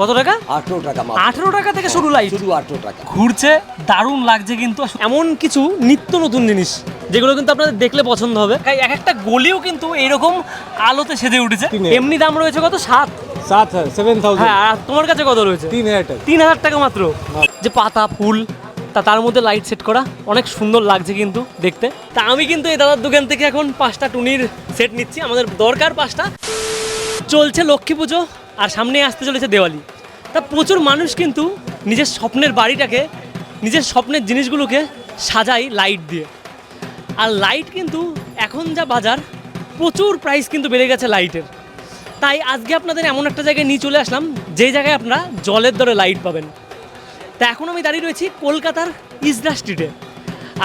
কত টাকা? আঠেরো টাকা আঠেরো টাকা থেকে শুরু হ্যাঁ, লাইট শুধু আঠেরো টাকা। ঘুরছে দারুণ লাগছে কিন্তু এমন কিছু নিত্য নতুন জিনিস যেগুলো কিন্তু আপনাদের দেখলে পছন্দ হবে। তাই এক একটা গলিও কিন্তু এরকম আলোতে সেজে উঠেছে। এমনি দাম রয়েছে কত? সাত। সাত সেভেন থাউজেন্ড হ্যাঁ তোমার কাছে কত রয়েছে? তিন হাজার টাকা। তিন হাজার টাকা মাত্র। যে পাতা ফুল তা তার মধ্যে লাইট সেট করা অনেক সুন্দর লাগছে কিন্তু দেখতে। তা আমি কিন্তু এই দাদার দোকান থেকে এখন পাঁচটা টুনির সেট নিচ্ছি। আমাদের দরকার পাঁচটা। চলছে লক্ষ্মী পুজো আর সামনে আসতে চলেছে দেওয়ালি। তা প্রচুর মানুষ কিন্তু নিজের স্বপ্নের বাড়িটাকে, নিজের স্বপ্নের জিনিসগুলোকে সাজায় লাইট দিয়ে। আর লাইট কিন্তু এখন যা বাজার, প্রচুর প্রাইস কিন্তু বেড়ে গেছে লাইটের তাই আজকে আপনাদের এমন একটা জায়গায় নিয়ে চলে আসলাম যে জায়গায় আপনারা জলের দরে লাইট পাবেন। তা এখন আমি দাঁড়িয়ে রয়েছি কলকাতার ইজরা স্ট্রিটে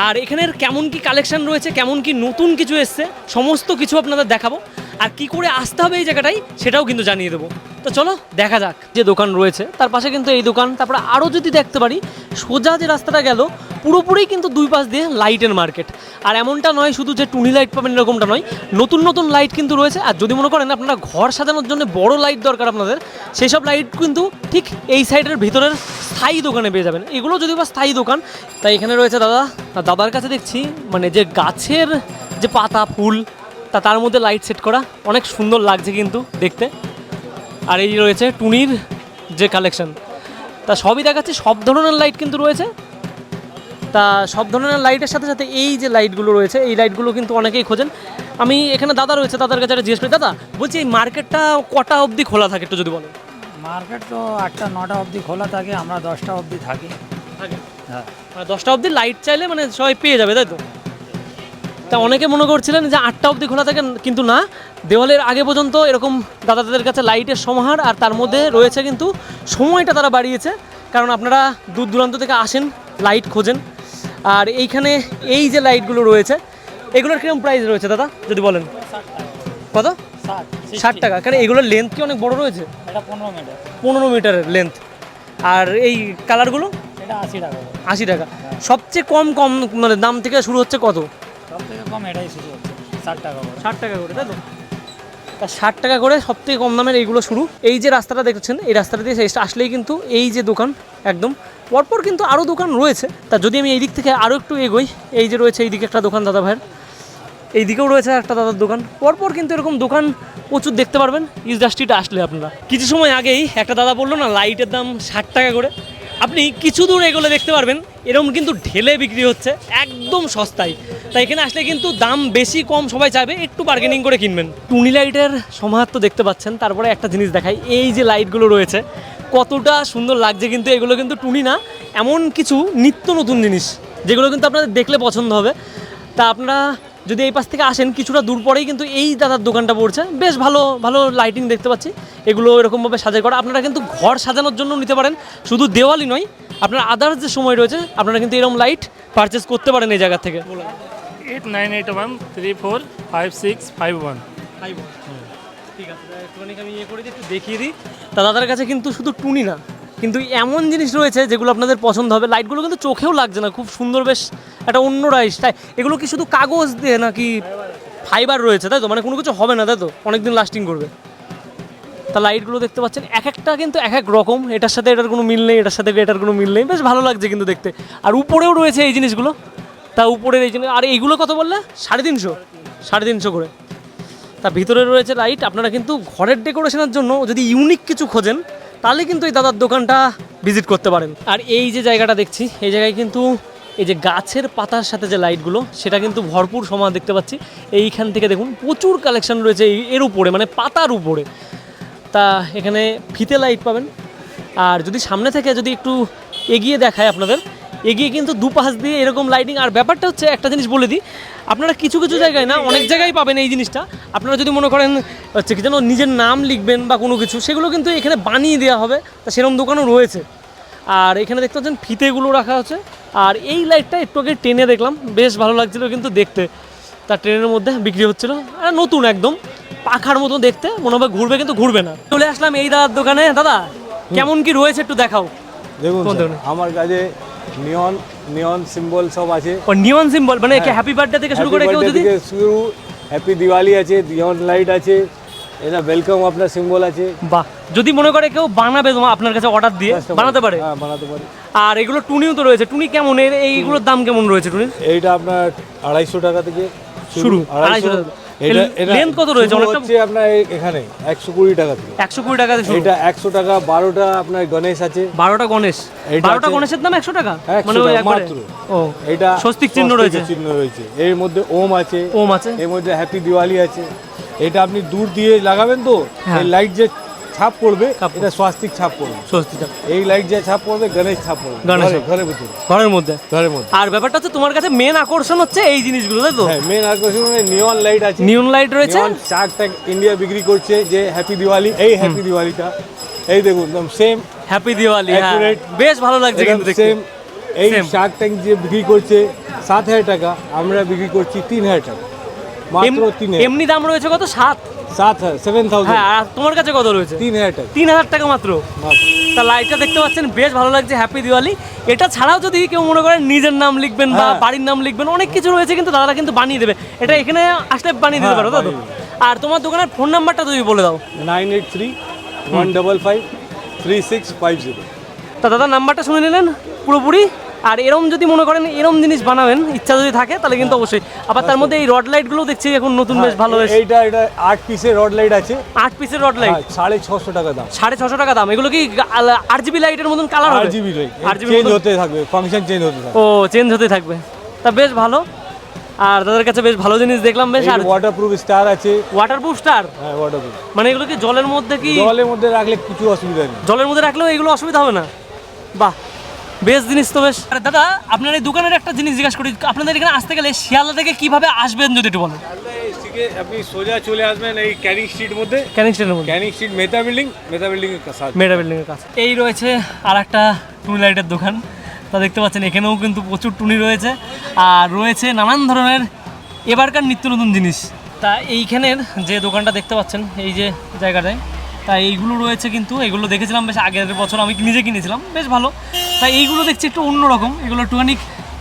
আর এখানের কেমন কি কালেকশন রয়েছে, কেমন কি নতুন কিছু এসছে, সমস্ত কিছু আপনাদের দেখাবো। আর কি করে আসতে হবে এই জায়গাটাই সেটাও কিন্তু জানিয়ে দেবো। তো চলো, দেখা যাক। যে দোকান রয়েছে, তার পাশে কিন্তু এই দোকান। তারপরে আরও যদি দেখতে পারি, সোজা যে রাস্তাটা গেল, পুরোপুরি কিন্তু দুই পাশ দিয়ে লাইটের মার্কেট আর এমনটা নয় শুধু যে টুনি লাইট পাবেন এরকমটা নয়, নতুন নতুন লাইট কিন্তু রয়েছে। আর যদি মনে করেন আপনারা ঘর সাজানোর জন্য বড় লাইট দরকার আপনাদের সেই সব লাইট কিন্তু ঠিক এই সাইডের ভিতরের স্থায়ী দোকানে পেয়ে যাবেন। এগুলো যদি বা স্থায়ী দোকান, তাই এখানে রয়েছে দাদা। দাদার কাছে দেখছি মানে যে গাছের যে পাতা, ফুল তা তার মধ্যে লাইট সেট করা। অনেক সুন্দর লাগছে কিন্তু দেখতে। আর এই রয়েছে টুনির যে কালেকশন তা সবই দেখাচ্ছে সব ধরনের লাইট কিন্তু রয়েছে। তা সব ধরনের লাইটের সাথে সাথে এই যে লাইটগুলো রয়েছে এই লাইটগুলো কিন্তু অনেকেই খোঁজেন। আমি এখানে দাদা রয়েছে দাদার কাছে একটা জিজ্ঞেস করি দাদা বলছি এই মার্কেটটা কটা অবধি খোলা থাকে একটু যদি বলেন? মার্কেট তো আটটা নটা অবধি খোলা থাকে আমরা দশটা অবধি থাকি। হ্যাঁ। মানে দশটা অবধি লাইট চাইলে মানে সবাই পেয়ে যাবে তাই তো? তা অনেকে মনে করছিলেন যে আটটা অবধি খোলা থাকে কিন্তু না। দেওয়ালের আগে পর্যন্ত এরকম দাদাদের কাছে লাইটের সমাহার আর তার মধ্যে রয়েছে কিন্তু সময়টা তারা বাড়িয়েছে। কারণ আপনারা দূর দূরান্ত থেকে আসেন লাইট খোঁজেন। আর এইখানে এই যে লাইটগুলো রয়েছে এগুলোর কীরকম প্রাইস রয়েছে দাদা যদি বলেন? কত? ষাট টাকা। কারণ এগুলোর লেন্থ কি অনেক বড় রয়েছে? পনেরো মিটার পনেরো মিটারের লেন্থ আর এই কালারগুলো আশি টাকা। আশি টাকা। সবচেয়ে কম কম মানে দাম থেকে শুরু হচ্ছে কত? কম এটাই শুরু হচ্ছে ষাট টাকা করে। ষাট টাকা করে তাই তো? ষাট টাকা করে সব থেকে কম দামের এইগুলো শুরু। এই যে রাস্তাটা দেখছেন এই রাস্তাটা দিয়ে আসলেই কিন্তু এই যে দোকান একদম। পরপর কিন্তু আরও দোকান রয়েছে। তা যদি আমি এই দিক থেকে আরও একটু এগোই এই যে রয়েছে এইদিকে একটা দোকান দাদা ভাইয়ের। এই দিকেও রয়েছে একটা দাদার দোকান। পরপর কিন্তু এরকম দোকান প্রচুর দেখতে পারবেন। ইন্ডাস্ট্রিটা আসলে আপনারা। কিছু সময় আগেই একটা দাদা বলল না লাইটের দাম ষাট টাকা করে। আপনি কিছু দূর এগুলো দেখতে পারবেন, এরকম কিন্তু ঢেলে বিক্রি হচ্ছে, একদম সস্তায়। তাই এখানে আসলে কিন্তু দাম বেশি, কম সবাই চাইবে, একটু বার্গেনিং করে কিনবেন। টুনি লাইটের সমাহার তো দেখতে পাচ্ছেন, তারপরে একটা জিনিস দেখাই, এই যে লাইটগুলো রয়েছে, কতটা সুন্দর লাগছে কিন্তু, এগুলো কিন্তু টুনি না, এমন কিছু নিত্য নতুন জিনিস, যেগুলো কিন্তু আপনাদের দেখলে পছন্দ হবে। তা আপনারা যদি এই পাশ থেকে আসেন কিছুটা দূর পরেই কিন্তু এই দাদার দোকানটা পড়ছে। বেশ ভালো ভালো লাইটিং দেখতে পাচ্ছি। এগুলো এরকমভাবে সাজাই করা। আপনারা কিন্তু ঘর সাজানোর জন্য নিতে পারেন। শুধু দেওয়ালি নয় আপনার আদার্স যে সময় রয়েছে আপনারা কিন্তু এরকম লাইট পারচেস করতে পারেন এই জায়গা থেকে। Eight nine eight one three four five six five one ঠিক আছে আমি ইয়ে করে দিই একটু দেখিয়ে দিই। তা দাদার কাছে কিন্তু শুধু টুনি না। কিন্তু এমন জিনিস রয়েছে যেগুলো আপনাদের পছন্দ হবে। লাইটগুলো কিন্তু চোখেও লাগছে না, খুব সুন্দর বেশ একটা অন্য রাইস তাই এগুলো কি শুধু কাগজ দিয়ে নাকি ফাইবার রয়েছে, তাই তো? মানে কোনো কিছু হবে না, তাই তো? অনেকদিন লাস্টিং করবে। তা লাইটগুলো দেখতে পাচ্ছেন, এক একটা কিন্তু এক এক রকম। এটার সাথে এটার কোনো মিল নেই, এটার সাথে এটার কোনো মিল নেই। বেশ ভালো লাগছে কিন্তু দেখতে। আর উপরেও রয়েছে এই জিনিসগুলো। তা উপরের এই জিনিস, আর এইগুলো কত বললে? সাড়ে তিনশো। সাড়ে তিনশো করে। তা ভিতরে রয়েছে লাইট আপনারা কিন্তু ঘরের ডেকোরেশনের জন্য যদি ইউনিক কিছু খোঁজেন তাহলে কিন্তু এই দাদার দোকানটা ভিজিট করতে পারেন। আর এই যে জায়গাটা দেখছি, এই জায়গায় কিন্তু এই যে গাছের পাতার সাথে যে লাইটগুলো সেটা কিন্তু ভরপুর সময় দেখতে পাচ্ছি। এইখান থেকে দেখুন, প্রচুর কালেকশন রয়েছে এর উপরে মানে পাতার উপরে। তা এখানে ফিতে লাইট পাবেন। আর যদি সামনে থেকে যদি একটু এগিয়ে দেখায় আপনাদের এগিয়ে কিন্তু দুপাশ দিয়ে এরকম লাইটিং আর ব্যাপারটা হচ্ছে একটা জিনিস বলে দিই আপনারা কিছু কিছু জায়গায় না অনেক জায়গায় পাবেন এই জিনিসটা। আপনারা যদি মনে করেন হচ্ছে কি যেন নিজের নাম লিখবেন বা কোনো কিছু সেগুলো কিন্তু এখানে বানিয়ে দেওয়া হবে। তা সেরকম দোকানও রয়েছে। আর এখানে দেখতে পাচ্ছেন ফিতেগুলো রাখা আছে। আর এই লাইটটা একটু আগে টেনে দেখলাম বেশ ভালো লাগছিল কিন্তু দেখতে। তার ট্রেনের মধ্যে বিক্রি হচ্ছিল আর নতুন একদম। পাখার মতো দেখতে মনে হবে ঘুরবে কিন্তু ঘুরবে না। চলে আসলাম এই দাদার দোকানে। দাদা কেমন কি রয়েছে একটু দেখাও। দেখুন? আমার কাছে নিয়ন নিয়ন সিম্বল সব আছে। ও নিয়ন সিম্বল মানে হ্যাপি বার্থডে থেকে শুরু করে কেউ যদি শুরু হ্যাপি দিওয়ালি আছে নিয়ন লাইট আছে এটা ওয়েলকাম আপনার সিম্বল আছে। বাহ যদি মনে করে কেউ বানাবে তোমার আপনার কাছে অর্ডার দিয়ে বানাতে পারে। হ্যাঁ বানাতে পারে। আর এগুলো টুনিও তো রয়েছে টুনি কেমন? এর এইগুলোর দাম কেমন রয়েছে টুনির? এইটা আপনার আড়াইশো টাকা থেকে শুরু, আড়াইশো টাকা। এটা এটা length কত রয়েছে? অনেকটা- হচ্ছে আপনার এখানে একশো কুড়ি টাকা থেকে। একশো কুড়ি টাকা থেকে এটা একশো টাকা বারোটা আপনার গণেশ আছে। বারোটা গণেশ। গণেশের দাম একশো টাকা? মানে ওই একবারে ও এটা স্বস্তিক চিহ্ন রয়েছে। চিহ্ন রয়েছে। এর মধ্যে ওম আছে। ওম আছে। এর মধ্যে হ্যাপি দিওয়ালি আছে। এটা আপনি দূর দিয়ে লাগাবেন তো? হ্যাঁ। এই লাইট যে ছাপ পড়বে এটা স্বাস্তিক ছাপ পড়বে। স্বস্তিটা এই লাইট যে ছাপ পড়বে গণেশ ছাপ পড়বে গণেশ ঘরের ভিতরে। ঘরের মধ্যে। ঘরের মধ্যে। আর ব্যাপারটা হচ্ছে তোমার কাছে মেন আকর্ষণ হচ্ছে এই জিনিসগুলো তাই তো? হ্যাঁ মেন আকর্ষণ মানে নিয়ন লাইট আছে। নিয়ন লাইট রয়েছে। শার্ক ট্যাঙ্ক ইন্ডিয়া বিক্রি করছে যে হ্যাপি দিওয়ালি এই হ্যাপি দিওয়ালিটা এই দেখুন একদম সেম হ্যাপি দিওয়ালি বেশ ভালো লাগছে কিন্তু দেখতে। সেম এই. শার্ক ট্যাঙ্ক যে বিক্রি করছে সাত হাজার টাকা আমরা বিক্রি করছি তিন হাজার টাকা। মাত্র তিন এমনি দাম রয়েছে কত? সাত। সাত সেভেন হ্যাঁ থাউজেন্ড আর তোমার কাছে কত রয়েছে? তিন হাজার টাকা। তিন হাজার টাকা মাত্র। তা লাইটটা দেখতে পাচ্ছেন বেশ ভালো লাগছে হ্যাপি দিওয়ালি। এটা ছাড়াও যদি কেউ মনে করেন নিজের নাম লিখবেন বা হ্যাঁ। বাড়ির নাম লিখবেন অনেক কিছু রয়েছে কিন্তু দাদারা কিন্তু বানিয়ে দেবে। এটা এখানে আসলে বানিয়ে দিতে হ্যাঁ, পারো তো? আর তোমার দোকানের ফোন নাম্বারটা তুমি বলে দাও। Nine eight three one double five three six five zero তা দাদা নাম্বারটা শুনে নিলেন পুরোপুরি? আর এরম যদি মনে করেন এরম জিনিস বানাবেন ইচ্ছা যদি থাকে তাহলে কিন্তু অবশ্যই। আবার তার মধ্যে এই রড লাইটগুলো দেখছি এখন নতুন বেশ ভালো বেশ এইটা এটা আট পিসের রড লাইট আছে। আট পিসের রড লাইট হ্যাঁ, সাড়ে ছশো টাকা দাম। সাড়ে ছশো টাকা দাম। এগুলো কি আর জিবি লাইটের মতন colour R G B light change হতে থাকবে ফাংশন চেঞ্জ হতে থাকবে। ও চেঞ্জ হতে থাকবে। তা বেশ ভালো। আর তাদের কাছে বেশ ভালো জিনিস দেখলাম বেশ আর ওয়াটারপ্রুফ স্টার আছে। ওয়াটারপ্রুফ স্টার হ্যাঁ ওয়াটার প্রুফ মানে এগুলো কি জলের মধ্যে কি জলের মধ্যে রাখলে কিছু অসুবিধা নেই। জলের মধ্যে রাখলেও এগুলো অসুবিধা হবে না? বাহ। বেশ জিনিস তো বেশ। আরে দাদা আপনার এই দোকানের একটা জিনিস জিজ্ঞাসা করি। আপনাদের এখানে আসতে গেলে শিয়ালদা থেকে কীভাবে আসবেন যদি একটু বলেন? আপনি সোজা চলে আসবেন এই ক্যানিং স্ট্রিট মধ্যে। ক্যানিং স্টেশনের মধ্যে। Canning street Meta building Meta building এর কাছে। মেটা বিল্ডিংয়ের কাছে। এই রয়েছে আর একটা টুনি লাইটের দোকান। তা দেখতে পাচ্ছেন এখানেও কিন্তু প্রচুর টুনি রয়েছে। আর রয়েছে নানান ধরনের এবারকার নিত্য নতুন জিনিস। তা এইখানের যে দোকানটা দেখতে পাচ্ছেন এই যে জায়গাটায়। তা এইগুলো রয়েছে কিন্তু, এগুলো দেখেছিলাম বেশ আগের বছর, আমি নিজে কিনেছিলাম, বেশ ভালো। তাই এইগুলো দেখছি একটু অন্যরকম এগুলো একটুখানি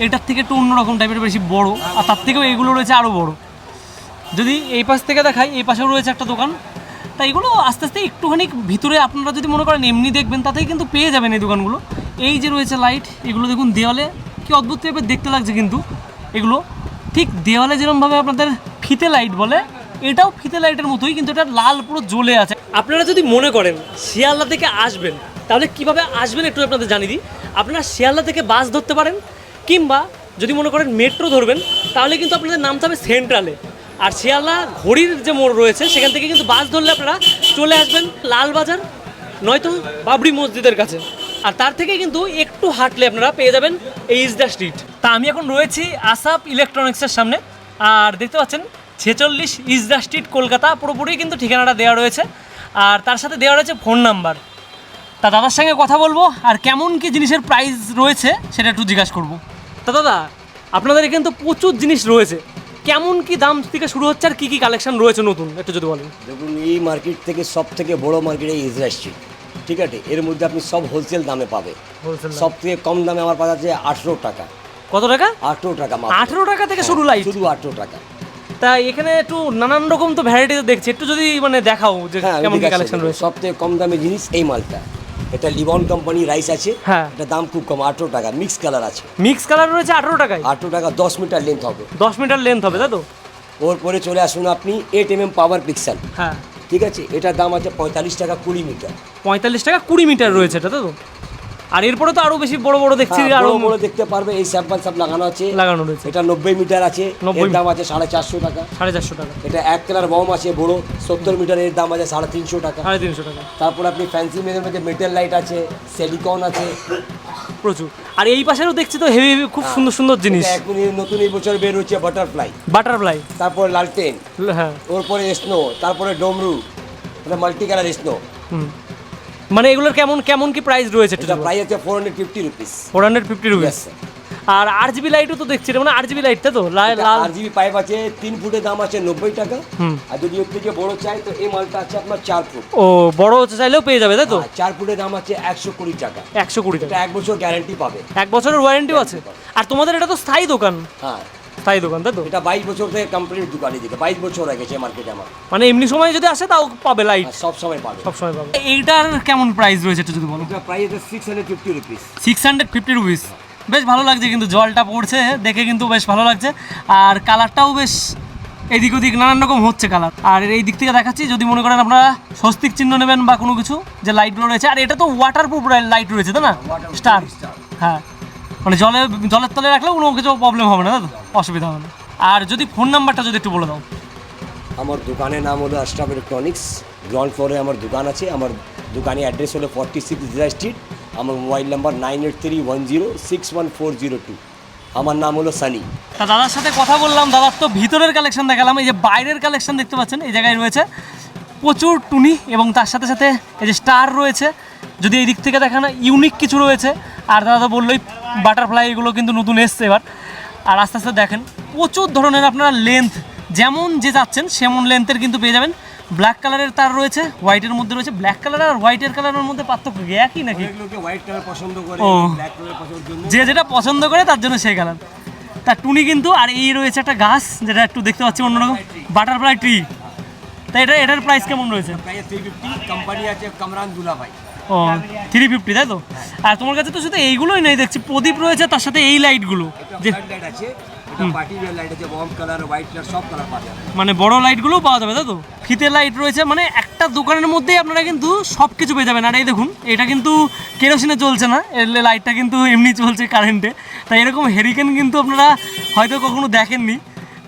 এটার থেকে একটু অন্যরকম টাইপের বেশি বড়, আর তার থেকেও এগুলো রয়েছে আরও বড়। যদি এই পাশ থেকে দেখাই, এই পাশেও রয়েছে একটা দোকান। তা এগুলো আস্তে আস্তে একটুখানি ভিতরে আপনারা যদি মনে করেন এমনি দেখবেন, তাতেই কিন্তু পেয়ে যাবেন এই দোকানগুলো। এই যে রয়েছে লাইট এগুলো দেখুন দেওয়ালে, কি অদ্ভুত টাইপের দেখতে লাগছে কিন্তু এগুলো। ঠিক দেওয়ালে যেরকমভাবে আপনাদের ফিতে লাইট বলে এটাও ফিতে লাইটের মতোই, কিন্তু এটা লাল, পুরো জ্বলে আছে। আপনারা যদি মনে করেন শিয়ালদা থেকে আসবেন, তাহলে কীভাবে আসবেন একটু আপনাদের জানিয়ে দিই। আপনারা শিয়ালদা থেকে বাস ধরতে পারেন, কিংবা যদি মনে করেন মেট্রো ধরবেন, তাহলে কিন্তু আপনাদের নামতে হবে সেন্ট্রালে আর শিয়ালদা ঘড়ির যে মোড় রয়েছে, সেখান থেকে কিন্তু বাস ধরলে আপনারা চলে আসবেন লালবাজার নয়তো বাবরি মসজিদের কাছে। আর তার থেকে কিন্তু একটু হাঁটলে আপনারা পেয়ে যাবেন এই ইজদা স্ট্রিট তা আমি এখন রয়েছি আসাপ ইলেকট্রনিক্সের সামনে। আর দেখতে পাচ্ছেন ছেচল্লিশ ইজদা স্ট্রিট কলকাতা পুরোপুরি কিন্তু ঠিকানাটা দেওয়া রয়েছে। আর তার সাথে দেওয়া রয়েছে ফোন নাম্বার। তা দাদার সঙ্গে কথা বলব আর কেমন কি জিনিসের প্রাইস রয়েছে সেটা একটু জিজ্ঞাসা করব। তা দাদা আপনাদের এখানে তো প্রচুর জিনিস রয়েছে। কেমন কি দাম থেকে শুরু হচ্ছে আর কি কি কালেকশন রয়েছে নতুন? একটু যদি বলেন। দেখুন এই মার্কেট থেকে সব থেকে বড় মার্কেট এই ইজরা স্ট্রিট ঠিক আছে? এর মধ্যে আপনি সব হোলসেল দামে পাবে। সব থেকে কম দামে আমার পাওয়া যাচ্ছে আঠেরো টাকা। কত টাকা? আঠেরো টাকা। আঠেরো টাকা থেকে শুরু লাই শুধু আঠেরো টাকা। তা এখানে একটু নানান রকম তো ভ্যারাইটি দেখছি। একটু যদি মানে দেখাও যে হ্যাঁ কেমন কি কালেকশন রয়েছে। সব থেকে কম দামে জিনিস এই মালটা। এটা লিবন কোম্পানি রাইস আছে। হ্যাঁ। এটা দাম খুব কম আঠেরো টাকা। মিক্স কালার আছে। মিক্স কালার রয়েছে আঠেরো টাকায়? আঠেরো টাকা দশ মিটার লেন্থ হবে। দশ মিটার লেন্থ হবে তাই তো? ওর পরে চলে আসুন আপনি eight M M power pixel হ্যাঁ। ঠিক আছে? এটার দাম আছে পঁয়তাল্লিশ টাকা কুড়ি মিটার। পঁয়তাল্লিশ টাকা কুড়ি মিটার রয়েছে এটা তো? আর এরপরে তো আরও বেশি বড় বড় দেখছি হ্যাঁ, আরও বড় দেখতে পারবে এই স্যাম্পল সব লাগানো আছে। লাগানো রয়েছে। এটা নব্বই মিটার আছে 90 এর দাম আছে সাড়ে চারশো টাকা। সাড়ে চারশো টাকা। এটা এক কালার বম আছে বড় সত্তর মিটারের দাম আছে সাড়ে তিনশো টাকা। সাড়ে তিনশো টাকা। তারপর আপনি ফ্যান্সি মেয়েদের মধ্যে মেটাল লাইট আছে সেলিকন আছে। প্রচুর। আর এই পাশেরও দেখছি তো হেভি হেভি খুব সুন্দর সুন্দর জিনিস। এখন নতুন এই বছর বের হচ্ছে বাটারফ্লাই বাটারফ্লাই তারপর লালটেন হ্যাঁ। ওর পরে স্নো তারপরে ডমরু। মাল্টি কালার স্নো হুম। মানে এগুলোর কেমন কেমন কি প্রাইস রয়েছে এটা প্রাইস আছে four hundred fifty rupees four hundred fifty rupees আর আট জিবি লাইটও তো দেখছি মানে আট জিবি লাইট তো? লাল। লাল আর জিবি পাইপ আছে তিন ফুটের দাম আছে নব্বই টাকা। আর যদি ওর থেকে বড় চাই তো এই মালটা আছে আপনার চার ফুট। ও বড় চাইলেও পেয়ে যাবে তাই তো? আর চার ফুটের দাম আছে একশো কুড়ি টাকা। একশো কুড়ি টাকা। এক বছর গ্যারান্টি পাবে। এক বছরের ওয়ারেন্টিও আছে। আর তোমাদের এটা তো স্থায়ী দোকান। হ্যাঁ। স্থায়ী দোকান তাই তো? এটা বাইশ বছর থেকে কমপ্লিট দোকান এদিকে বাইশ বছর হয়ে গেছে মার্কেটে আমার। মানে এমনি সময় যদি আসে তাও পাবে লাইট সব সময় পাবে। সব সময় পাবে। এইটার কেমন প্রাইস রয়েছে একটু যদি বলো? এটা প্রাইস আছে six hundred fifty rupees six hundred fifty rupees বেশ ভালো লাগছে কিন্তু জলটা পড়ছে দেখে কিন্তু বেশ ভালো লাগছে। আর কালারটাও বেশ এদিক ওদিক নানান রকম হচ্ছে কালার আর এই দিক থেকে দেখাচ্ছি যদি মনে করেন আপনারা স্বস্তিক চিহ্ন নেবেন বা কোনো কিছু যে লাইটগুলো রয়েছে। আর এটা তো ওয়াটার প্রুফ লাইট রয়েছে তাই না? স্টার হ্যাঁ। মানে জলে জলের তলে রাখলেও কোনো কিছু প্রবলেম হবে না অসুবিধা হবে না। আর যদি ফোন নাম্বারটা যদি একটু বলে দাও। আমার দোকানের নাম হলো আশরাফ ইলেকট্রনিক্স গ্রাউন্ড ফ্লোরে আমার দোকান আছে। আমার দোকানের অ্যাড্রেস হলো ফর্টি সিক্স জিরা স্ট্রিট আমার mobile number nine eight three one zero six one four zero two আমার নাম হলো সানি তা দাদার সাথে কথা বললাম। দাদার তো ভিতরের কালেকশন দেখালাম। এই যে বাইরের কালেকশন দেখতে পাচ্ছেন এই জায়গায় রয়েছে প্রচুর টুনি এবং তার সাথে সাথে এই যে স্টার রয়েছে। যদি এই দিক থেকে দেখানো ইউনিক কিছু রয়েছে। আর দাদা তো বললোই বাটারফ্লাই এগুলো কিন্তু নতুন এসছে এবার। আর আস্তে আস্তে দেখেন প্রচুর ধরনের আপনারা লেন্থ যেমন যে যাচ্ছেন সেমন লেন্থের কিন্তু পেয়ে যাবেন। ব্ল্যাক কালারের তার রয়েছে হোয়াইটের মধ্যে রয়েছে। ব্ল্যাক কালার আর হোয়াইটের কালারের মধ্যে পার্থক্য একই নাকি? হোয়াইট কালার পছন্দ করে ও। যে যেটা পছন্দ করে তার জন্য সেই কালার তার টুনি কিন্তু আর এই রয়েছে একটা গাছ যেটা একটু দেখতে পাচ্ছি অন্যরকম বাটারফ্লাই ট্রি তাই এটা এটার প্রাইস কেমন রয়েছে? কোম্পানি আছে কামরান দুলাভাই। ও থ্রি ফিফটি তাই তো? আর তোমার কাছে তো শুধু এইগুলোই নেই দেখছি প্রদীপ রয়েছে তার সাথে এই লাইটগুলো যে লাইট আছে মানে বড় লাইটগুলোও পাওয়া যাবে তাই তো? ফিতে লাইট রয়েছে মানে একটা দোকানের মধ্যেই আপনারা কিন্তু সব কিছু পেয়ে যাবেন। আর এই দেখুন এটা কিন্তু কেরোসিনে চলছে না এর লাইটটা কিন্তু এমনি চলছে কারেন্টে তাই এরকম হেরিকেন কিন্তু আপনারা হয়তো কখনো দেখেননি।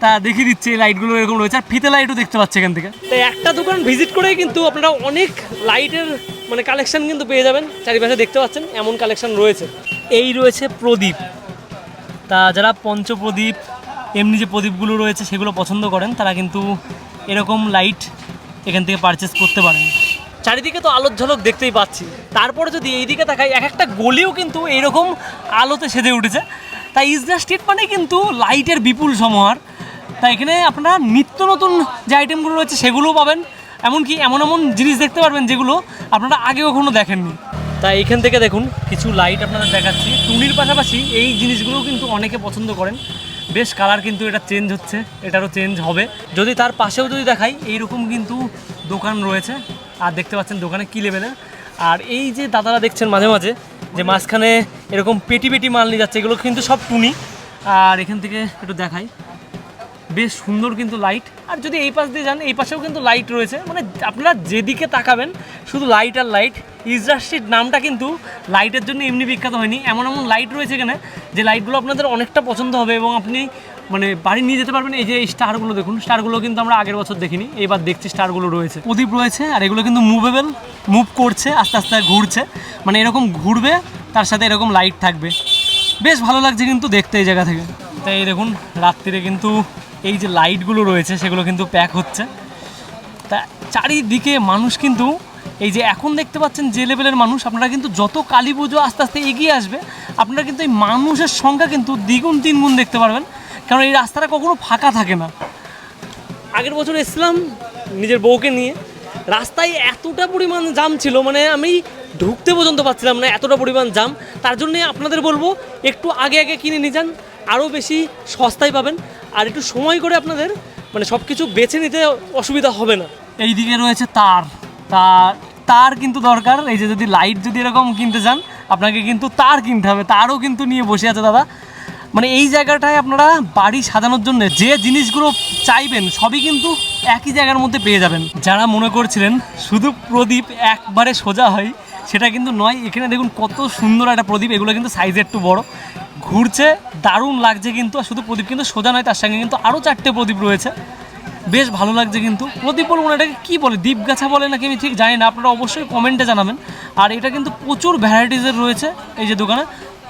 তা দেখিয়ে দিচ্ছে, এই লাইটগুলো এরকম রয়েছে। আর ফিতে লাইটও দেখতে পাচ্ছে এখান থেকে। তো একটা দোকান ভিজিট করেই কিন্তু আপনারা অনেক লাইটের মানে কালেকশন কিন্তু পেয়ে যাবেন। চারিপাশে দেখতে পাচ্ছেন, এমন কালেকশন রয়েছে। এই রয়েছে প্রদীপ। তা যারা পঞ্চপ্রদীপ, এমনি যে প্রদীপগুলো রয়েছে, সেগুলো পছন্দ করেন, তারা কিন্তু এরকম লাইট এখান থেকে পারচেস করতে পারেন। চারিদিকে তো আলোর ঝলক দেখতেই পাচ্ছি। তারপরে যদি এইদিকে তাকাই, এক একটা গলিও কিন্তু এরকম আলোতে সেজে উঠেছে। তাই ইজরা স্ট্রিট মানে কিন্তু লাইটের বিপুল সমাহার। তাই এখানে আপনারা নিত্য নতুন যে আইটেমগুলো রয়েছে সেগুলোও পাবেন। এমনকি এমন এমন জিনিস দেখতে পারবেন যেগুলো আপনারা আগে কখনো দেখেননি। তাই এখান থেকে দেখুন, কিছু লাইট আপনাদের দেখাচ্ছি। টুনির পাশাপাশি এই জিনিসগুলোও কিন্তু অনেকে পছন্দ করেন। বেশ কালার কিন্তু এটা চেঞ্জ হচ্ছে, এটারও চেঞ্জ হবে। যদি তার পাশেও যদি দেখাই, এইরকম কিন্তু দোকান রয়েছে। আর দেখতে পাচ্ছেন দোকানে কী লেভেলের আর এই যে দাদারা দেখছেন মাঝে মাঝে, যে মাঝখানে এরকম পেটি পেটি মাল নিয়ে যাচ্ছে, এগুলো কিন্তু সব টুনি। আর এখান থেকে একটু দেখাই। বেশ সুন্দর কিন্তু লাইট আর যদি এই পাশ দিয়ে যান, এই পাশেও কিন্তু লাইট রয়েছে। মানে আপনারা যেদিকে তাকাবেন, শুধু লাইট আর লাইট ইজরা স্ট্রিট নামটা কিন্তু লাইটের জন্য এমনি বিখ্যাত হয়নি। এমন এমন লাইট রয়েছে এখানে, যে লাইটগুলো আপনাদের অনেকটা পছন্দ হবে এবং আপনি মানে বাড়ি নিয়ে যেতে পারবেন। এই যে এই স্টারগুলো দেখুন স্টারগুলো কিন্তু আমরা আগের বছর দেখিনি, এবার দেখছি স্টারগুলো রয়েছে। প্রদীপ রয়েছে আর এগুলো কিন্তু মুভেবল মুভ করছে, আস্তে আস্তে ঘুরছে। মানে এরকম ঘুরবে, তার সাথে এরকম লাইট থাকবে। বেশ ভালো লাগছে কিন্তু দেখতে এই জায়গা থেকে। তাই দেখুন, রাত্রিরে কিন্তু এই যে লাইটগুলো রয়েছে, সেগুলো কিন্তু প্যাক হচ্ছে। তা চারিদিকে মানুষ কিন্তু, এই যে এখন দেখতে পাচ্ছেন যে লেভেলের মানুষ, আপনারা কিন্তু যত কালী পুজো আস্তে আস্তে এগিয়ে আসবে, আপনারা কিন্তু এই মানুষের সংখ্যা কিন্তু দ্বিগুণ তিনগুণ দেখতে পারবেন। কারণ এই রাস্তাটা কখনো ফাঁকা থাকে না। আগের বছর এসেছিলাম নিজের বউকে নিয়ে। রাস্তায় এতটা পরিমাণ জাম ছিল মানে আমি ঢুকতে পর্যন্ত পাচ্ছিলাম না এতটা পরিমাণ জাম। তার জন্য আপনাদের বলব, একটু আগে আগে কিনে নিয়ে যান আরও বেশি সস্তায় পাবেন। আর একটু সময় করে আপনাদের মানে সব কিছু বেছে নিতে অসুবিধা হবে না। এই দিকে রয়েছে তার। তার তার কিন্তু দরকার। এই যে যদি লাইট যদি এরকম কিনতে চান, আপনাকে কিন্তু তার কিনতে হবে। তারও কিন্তু নিয়ে বসে আছে দাদা। মানে এই জায়গাটায় আপনারা বাড়ি সাজানোর জন্য যে জিনিসগুলো চাইবেন, সবই কিন্তু একই জায়গার মধ্যে পেয়ে যাবেন। যারা মনে করছিলেন শুধু প্রদীপ একবারে সোজা হয়, সেটা কিন্তু নয়। এখানে দেখুন কত সুন্দর একটা প্রদীপ। এগুলো কিন্তু সাইজে একটু বড়। ঘুরছে, দারুণ লাগছে কিন্তু শুধু প্রদীপ কিন্তু সোজা নয়, তার সঙ্গে কিন্তু আরও চারটে প্রদীপ রয়েছে। বেশ ভালো লাগছে কিন্তু। প্রদীপ বলব না, এটাকে কী বলে, দীপগাছা বলে নাকি আমি ঠিক জানি না, আপনারা অবশ্যই কমেন্টে জানাবেন। আর এটা কিন্তু প্রচুর ভ্যারাইটিসের রয়েছে এই যে দোকানে।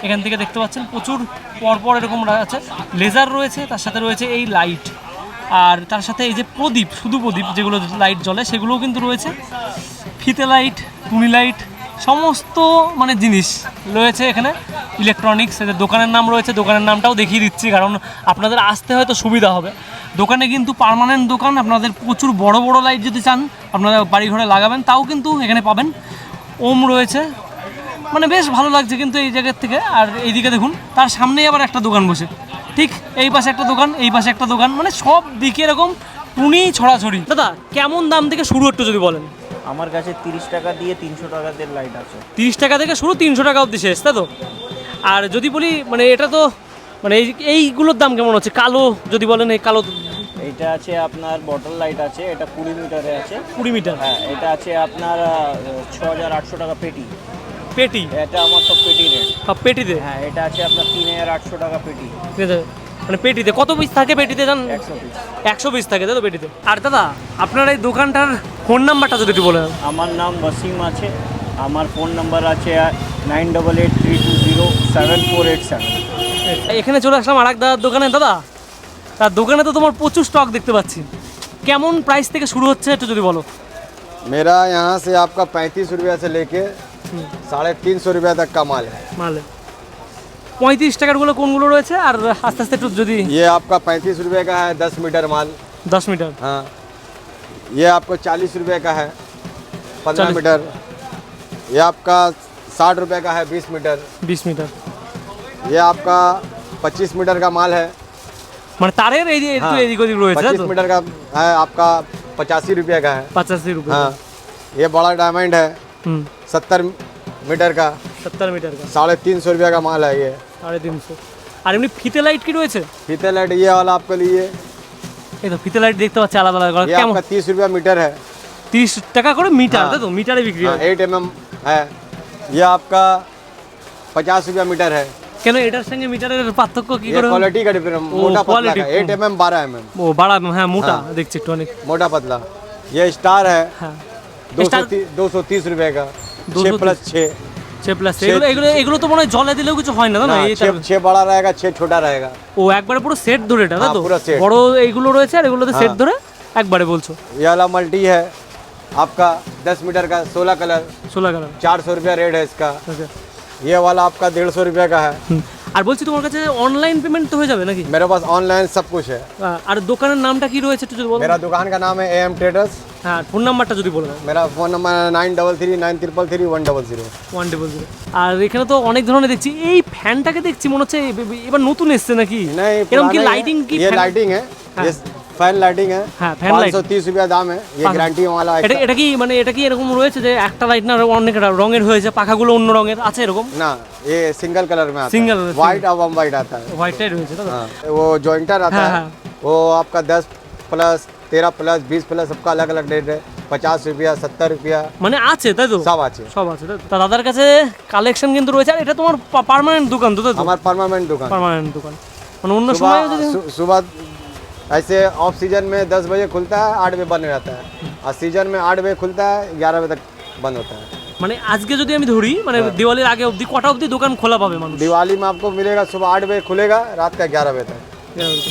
এখান থেকে দেখতে পাচ্ছেন, প্রচুর পরপর এরকম আছে। লেজার রয়েছে, তার সাথে রয়েছে এই লাইট আর তার সাথে এই যে প্রদীপ, শুধু প্রদীপ যেগুলো লাইট জ্বলে, সেগুলোও কিন্তু রয়েছে। ফিতে লাইট টুনি লাইট সমস্ত মানে জিনিস রয়েছে এখানে। ইলেকট্রনিক্স দোকানের নাম রয়েছে, দোকানের নামটাও দেখিয়ে দিচ্ছি, কারণ আপনাদের আসতে হয়তো সুবিধা হবে। দোকানে কিন্তু পার্মানেন্ট দোকান, আপনাদের প্রচুর বড় বড় লাইট যদি চান, আপনারা বাড়ি ঘরে লাগাবেন, তাও কিন্তু এখানে পাবেন। ওম রয়েছে। মানে বেশ ভালো লাগছে কিন্তু এই জায়গার থেকে। আর এইদিকে দেখুন, তার সামনেই আবার একটা দোকান বসে। ঠিক এই পাশে একটা দোকান, এই পাশে একটা দোকান মানে সব দিকে এরকম টুনি ছড়াছড়ি। দাদা, কেমন দাম থেকে শুরু একটু যদি বলেন? আমার কাছে তিরিশ টাকা দিয়ে তিনশো টাকাদের লাইট আছে। তিরিশ টাকা থেকে শুরু তিনশো টাকা অবধি শেষ তাই তো? আর যদি বলি মানে এটা তো মানে এই এইগুলোর দাম কেমন হচ্ছে? কালো যদি বলেন এই কালো এইটা আছে আপনার বটল লাইট আছে এটা কুড়ি মিটারে আছে। কুড়ি মিটার হ্যাঁ এটা আছে আপনার ছ হাজার আটশো টাকা পেটি। পেটি? এটা আমার সব পেটি রেট সব পেটিতে? হ্যাঁ এটা আছে আপনার তিন হাজার আটশো টাকা পেটি। মানে পেটিতে কত পিস থাকে পেটিতে জান একশো পিস একশো পিস থাকে তাই তো পেটিতে আর দাদা আপনার এই দোকানটার ফোন নাম্বারটা যদি একটু বলেন আমার নাম ওয়াসিম আছে আমার ফোন নাম্বার আছে nine double eight three two zero seven four eight seven এখানে চলে আসলাম আর এক দাদার দোকানে দাদা তার দোকানে তো তোমার প্রচুর স্টক দেখতে পাচ্ছি কেমন প্রাইস থেকে শুরু হচ্ছে একটু যদি বলো मेरा यहाँ से आपका पैंतीस रुपया से लेके साढ़े तीन सौ रुपया तक का माल है মালে পঁয়ত্রিশ টাকারগুলো কোনগুলো রয়েছে আর আস্তে আস্তে একটু যদি ये आपका पैंतीस रुपये का है दस मीटर माल দশ মিটার हाँ ये आपको चालीस रुपये का है पंद्रह 40 मीटर ये आपका साठ रुपये का है बीस मीटर বিশ মিটার ये आपका पच्चीस मीटर का माल है মানে তারের এই যে একটু हाँ, এদিক ওদিক রয়েছে তাই पच्चीस তো मीटर का है आपका पचासी रुपये का है পঁচাশি রুপিয়া हाँ ये बड़ा डायमंड है হুম सत्तर मीटर का সত্তর মিটার का साढ़े तीन सौ रुपये का माल है ये সাড়ে তিনশো আর এমনি ফিতে লাইট কি রয়েছে फीते लाइट ये वाला आपके लिए এই তো ফিতে লাইট দেখতে পাচ্ছি আলাদা আলাদা করে ये কেমন आपका तीस रुपया मीटर है তিরিশ টাকা করে মিটার हाँ। তাই তো মিটারে বিক্রি হয় एट एम है ये आपका पचास रुपया मीटर है কেন এটার সঙ্গে মিটারের পার্থক্য কি ये করে হলো? क्वालिटी का डिफरेंस ओ, मोटा पतला quality, का एट एम एम बारह एम एम ও বাড়া হ্যাঁ মোটা হ্যাঁ। দেখছি একটু অনেক मोटा पतला ये स्टार है হ্যাঁ दो सौ स्टार दो सौ तीस रुपये का 230 छः प्लस छः সে প্লাস সে- এগুলো এগুলো এগুলো তো মনে হয় জলে দিলেও কিছু হয় না তাই না ना, এই छः छः बड़ा रहेगा छः छोटा रहेगा ও একবারে পুরো সেট ধরে এটা তাই হ্যাঁ, তো পুরো set। বড় এইগুলো রয়েছে আর এগুলোতে সেট হ্যাঁ। ধরে একবারে বলছো ये वाला मल्टी है आपका दस मीटर का सोलह कलर ষোলো কালার चार सौ रुपया रेट है इसका ওকে ये वाला आपका डेढ़ सौ रुपये का है আর বলছি তোমার কাছে অনলাইন পেমেন্ট তো হয়ে যাবে নাকি? मेरे पास অনলাইন সব कुछ है। আর দোকানের নামটা কি রয়েছে একটু যদি বলো। मेरा দোকান কা নাম है এম ট্রেডার্স হ্যাঁ ফোন নাম্বারটা যদি বলো। মেরা phone number nine double three nine triple three one double zero one double zero আর এখানে তো অনেক ধরনের দেখছি এই ফ্যানটাকে দেখছি মনে হচ্ছে এবার নতুন এসছে নাকি? না এরকম কি লাইটিং কি লাইটিং হ্যাঁ। लाइटिंग है ये फैन लाइटिंग है हाँ, fan पाँच light। सौ तीस रुपया दाम है ये पाँच- गारंटी वाला এটা है এটা কি মানে এটা কি এরকম রয়েছে যে একটা লাইট না অনেক রা- রঙের হয়েছে পাখাগুলো অন্য রঙের আছে এরকম ना ये सिंगल कलर में आता Single, है व्हाइट और वन व्हाइट आता है হোয়াইটটাই রয়েছে তাই তো? हाँ, वो जॉइंटर आता हाँ, है हाँ। वो आपका दस प्लस तेरह प्लस बीस प्लस सबका अलग अलग रेट है पचास रुपया सत्तर रुपया মানে আছে তাই তো सब আছে সব আছে তাই তো? তা দাদার কাছে কালেকশন কিন্তু রয়েছে আর এটা তোমার পার্মানেন্ট দোকান তো তাই তো हमारा परमानेंट दुकान পার্মানেন্ট দোকান মানে অন্য সময় सुबह যদি सु- सुबह ऐसे ऑफ सीजन में दस बजे खुलता है आठ बजे बंद हो जाता है और सीजन में आठ बजे खुलता है ग्यारह बजे तक बंद होता है মানে আজকে যদি আমি ধরি মানে দিওয়ালির আগে অবধি কটা অবধি দোকান খোলা পাবে মানুষ दिवाली में आपको मिलेगा सुबह आठ बजे खुलेगा रात का ग्यारह बजे तक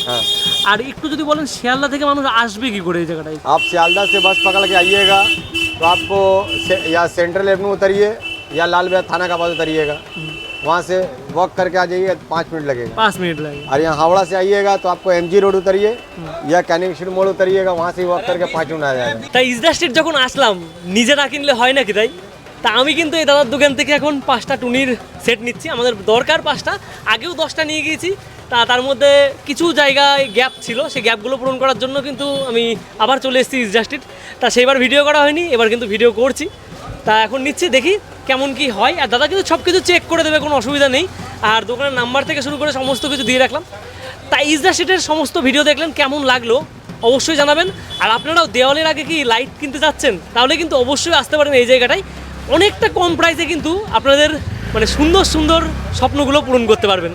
हाँ আর একটু যদি বলেন শিয়ালদা থেকে মানুষ আসবে কি করে এই জায়গাটায় आप सियालदा से बस पकड़ के आइएगा तो आपको से, या सेंट्रल एवेन्यू उतरिए या लाल बिहार थाना का पास उतरिएगा वहाँ से वॉक करके आ जाइए पाँच मिनट लगेगा পাঁচ মিনিট লাগে और यहाँ हावड़ा से आइएगा तो आपको एम रोड उतरिए या कैनिक मोड़ उतरिएगा वहाँ से वॉक करके पाँच मिनट आ जाएगा তাই ইজরা স্ট্রিট যখন আসলাম নিজে না কিনলে হয় নাকি তাই তা আমি কিন্তু এই দাদার দোকান থেকে এখন পাঁচটা টুনির সেট নিচ্ছি আমাদের দরকার পাঁচটা আগেও দশটা নিয়ে গিয়েছি তা তার মধ্যে কিছু জায়গায় গ্যাপ ছিল সেই গ্যাপগুলো পূরণ করার জন্য কিন্তু আমি আবার চলে এসেছি ইজরা স্ট্রিট তা সেইবার ভিডিও করা হয়নি এবার কিন্তু ভিডিও করছি তা এখন নিচ্ছি দেখি কেমন কি হয়। আর দাদা কিন্তু সব কিছু চেক করে দেবে, কোনো অসুবিধা নেই। আর দোকানের নাম্বার থেকে শুরু করে সমস্ত কিছু দিয়ে রাখলাম। তাই ইজরা সেটের সমস্ত ভিডিও দেখলেন, কেমন লাগল অবশ্যই জানাবেন। আর আপনারাও দেওয়ালের আগে কি লাইট কিনতে যাচ্ছেন তাহলে কিন্তু অবশ্যই আসতে পারেন এই জায়গাটায়। অনেকটা কম প্রাইসে কিন্তু আপনাদের মানে সুন্দর সুন্দর স্বপ্নগুলো পূরণ করতে পারবেন।